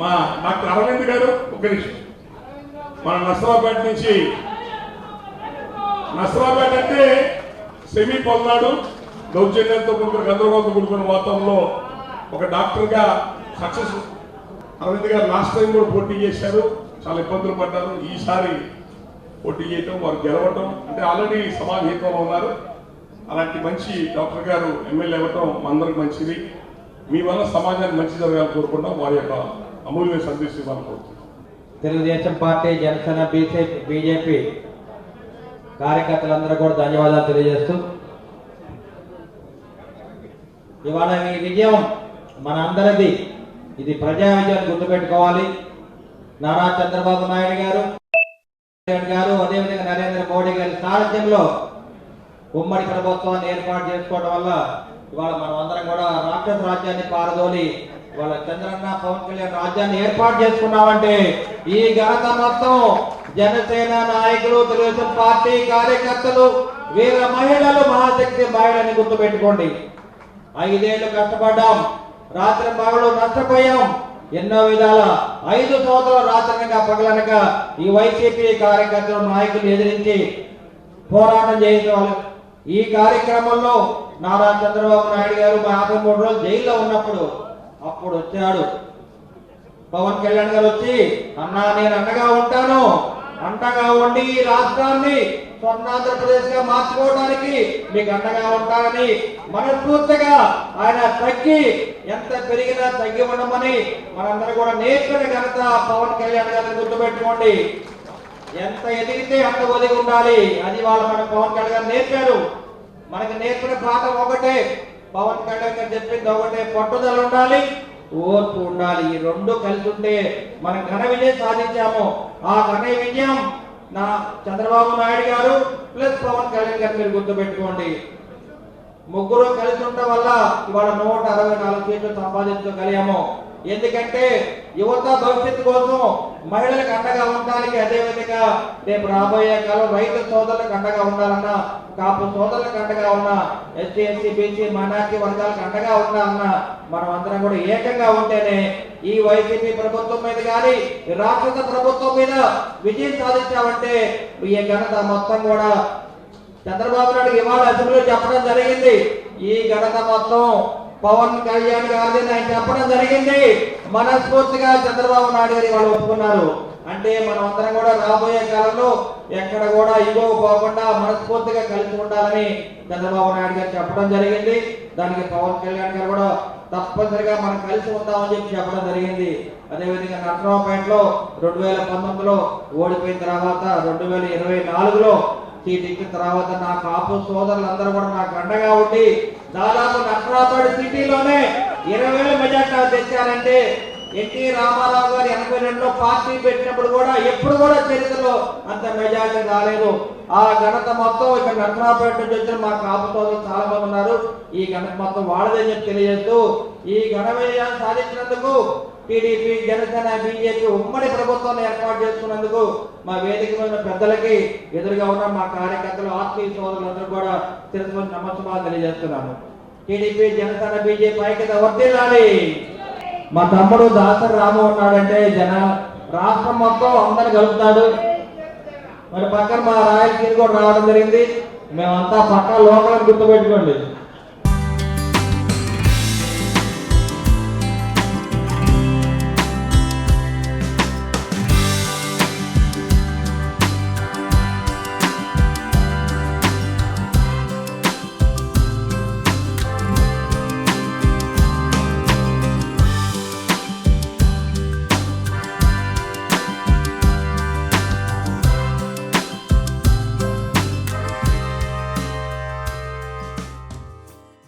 మా డాక్టర్ అరవింద్ గారు ఒక నిమిషం. మన నసరాబాద్ నుంచి నసరాబాద్ అంటే సెమీ పొందాడు దౌర్జన్యంతో కూడుకుని గందరగోళంతో కూడుకున్న వాతావరణంలో ఒక డాక్టర్గా సక్సెస్ అరవింద్ గారు లాస్ట్ టైం కూడా పోటీ చేశారు. చాలా ఇబ్బందులు పడ్డారు. ఈసారి పోటీ చేయటం వారు గెలవటం అంటే ఆల్రెడీ సమాజహితంలో ఉన్నారు. అలాంటి మంచి డాక్టర్ గారు ఎమ్మెల్యే అవ్వటం అందరికి మంచిది. మీ వల్ల సమాజానికి మంచి జరగాలని కోరుకుంటాం వారి యొక్క అమూల్య సందేశం ఇవ్వాలని కోరుతున్నాం. Telugu Desam party Janasena BCP BJP కార్యకర్తలందరూ కూడా ధన్యవాదాలు తెలియజేస్తూ ఇవాళ ఈ విజయం మన అందరిది. ఇది ప్రజా విజయాన్ని గుర్తుపెట్టుకోవాలి. నారా చంద్రబాబు నాయుడు గారు గారు అదేవిధంగా నరేంద్ర మోడీ గారి సారథ్యంలో ఉమ్మడి ప్రభుత్వాన్ని ఏర్పాటు చేసుకోవడం వల్ల ఇవాళ మనం అందరం కూడా రాక్షస రాజ్యాన్ని పారదోలి ఇవాళ చంద్రన్న పవన్ కళ్యాణ్ రాజ్యాన్ని ఏర్పాటు చేసుకున్నామంటే ఈ ఘనత మొత్తం జనసేన నాయకులు తెలుగుదేశం పార్టీ కార్యకర్తలు వీర మహిళలు మహాశక్తి మహిళని గుర్తుపెట్టుకోండి. ఐదేళ్ళు కష్టపడ్డాం రాత్రి పగలు నష్టపోయాం ఎన్నో విధాల ఐదు సంవత్సరాలు రాత్రనక పగలనక ఈ వైసీపీ కార్యకర్తలు నాయకులు ఎదిరించి పోరాటం చేసేవాళ్ళు ఈ కార్యక్రమంలో నారా చంద్రబాబు నాయుడు గారు యాభై మూడు రోజులు జైల్లో ఉన్నప్పుడు అప్పుడు వచ్చాడు. పవన్ కళ్యాణ్ గారు వచ్చి అన్నా నేను అండగా ఉంటాను. అండగా ఉండి ఈ రాష్ట్రాన్ని స్వర్ణాంధ్రప్రదేశ్గా మార్చుకోవడానికి మీకు అండగా ఉంటానని మనస్ఫూర్తిగా ఆయన తగ్గి ఎంత పెరిగినా తగ్గి ఉండమని మనందరూ కూడా నేర్పిన ఘనత పవన్ కళ్యాణ్ గారిని గుర్తుపెట్టుకోండి. ఎంత ఎదిగితే అంత ఒదిగి ఉండాలి. అది వాళ్ళు మన పవన్ కళ్యాణ్ గారు నేర్పారు. మనకి నేర్పిన పాఠం ఒకటే. పవన్ కళ్యాణ్ గారు చెప్పింది ఒకటే. పట్టుదల ఉండాలి ఓర్పు ఉండాలి. ఈ రెండు కలిసి ఉంటే మనం ఘన విజయం సాధించాము. ఆ ఘన విజయం నా చంద్రబాబు నాయుడు గారు ప్లస్ పవన్ కళ్యాణ్ గారు మీరు గుర్తుపెట్టుకోండి. ముగ్గురు కలిసి ఉండటం వల్ల ఇవాళ నూట అరవై నాలుగు సీట్లు సంపాదించగలిగాము. ఎందుకంటే యువత భవిష్యత్తు కోసం మహిళలకు అండగా ఉండడానికి అదే విధంగా రేపు రాబోయే కాలం రైతు సోదరులకు అండగా ఉండాలన్నా కాపు సోదరులకు అండగా ఉన్న ఎస్సీ ఎస్సీ బీసీ మైనార్టీ వర్గాలకు అండగా ఉండాలన్నా మనం అందరం కూడా ఏకంగా ఉంటేనే ఈ వైసీపీ ప్రభుత్వం మీద కానీ రాష్ట్ర రాక్షస ప్రభుత్వం మీద విజయం సాధించామంటే ఈ ఘనత మొత్తం కూడా చంద్రబాబు నాయుడు ఇవాళ అసెంబ్లీలో చెప్పడం జరిగింది. ఈ ఘనత మొత్తం పవన్ కళ్యాణ్ గారిని ఆయన చెప్పడం జరిగింది. మనస్ఫూర్తిగా చంద్రబాబు నాయుడు గారు వాళ్ళు ఒప్పుకున్నారు. అంటే మనం అందరం కూడా రాబోయే కాలంలో ఎక్కడ కూడా ఇగో పోకుండా మనస్ఫూర్తిగా కలిసి ఉండాలని చంద్రబాబు నాయుడు గారు చెప్పడం జరిగింది. దానికి పవన్ కళ్యాణ్ గారు కూడా తప్పనిసరిగా మనం కలిసి ఉందామని చెప్పి చెప్పడం జరిగింది. అదేవిధంగా నర్సరావుపేటలో రెండు వేల పంతొమ్మిదిలో ఓడిపోయిన తర్వాత రెండు వేల ఇరవై నాలుగులో సీట్ తర్వాత నా కాపు సోదరులందరూ కూడా నాకు అండగా ఉండి దాదాపు నర్సరావుపేట సిటీలోనే ఇరవై వేల మెజార్టీ తెచ్చారంటే ఎన్టీ రామారావు గారు ఎనభై రెండులో పార్టీ పెట్టినప్పుడు కూడా ఎప్పుడు కూడా చరిత్రలో అంత మెజార్టీ రాలేదు. ఆ ఘనత మొత్తం ఇక్కడ నర్సరావుపేట నుంచి వచ్చిన మా కాపు సోదరులు చాలా మంది ఉన్నారు. ఈ ఘనత మొత్తం వాళ్ళదని చెప్పి తెలియజేస్తూ ఈ ఘన విజయాన్ని సాధించినందుకు టీడీపీ జనసేన బీజేపీ ఉమ్మడి ప్రభుత్వాన్ని ఏర్పాటు చేసుకున్నందుకు మా వేదిక మీద పెద్దలకి ఎదురుగా ఉన్న మా కార్యకర్తలు ఆత్మీయ సోదరులందరూ కూడా తెలుసుకొని నమస్కారాలు తెలియజేస్తున్నాను టీడీపీ జనసేన బీజేపీ ఐక్యత వర్దిల్లాలి మా తమ్ముడు దాసరి రాము ఉన్నాడంటే జన రాష్ట్రం మొత్తం అందరు కలుపుతాడు. మరి పక్కన మా రాయలసీమ కూడా రావడం జరిగింది. మేమంతా పక్క లోకల్ గుర్తుపెట్టుకోండి.